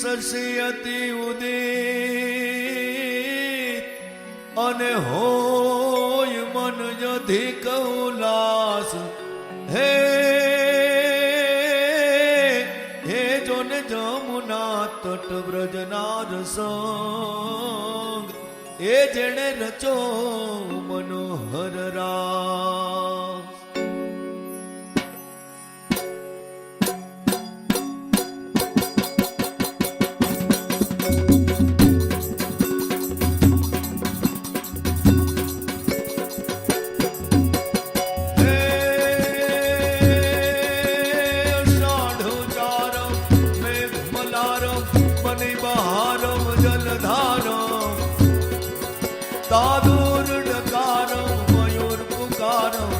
સરસ્યતી ઉદિત અને હોય મન અધિક ઉલ્લાસ. હે હે જોને જમુના તટ વ્રજના રસ એ જેણે રચો bottom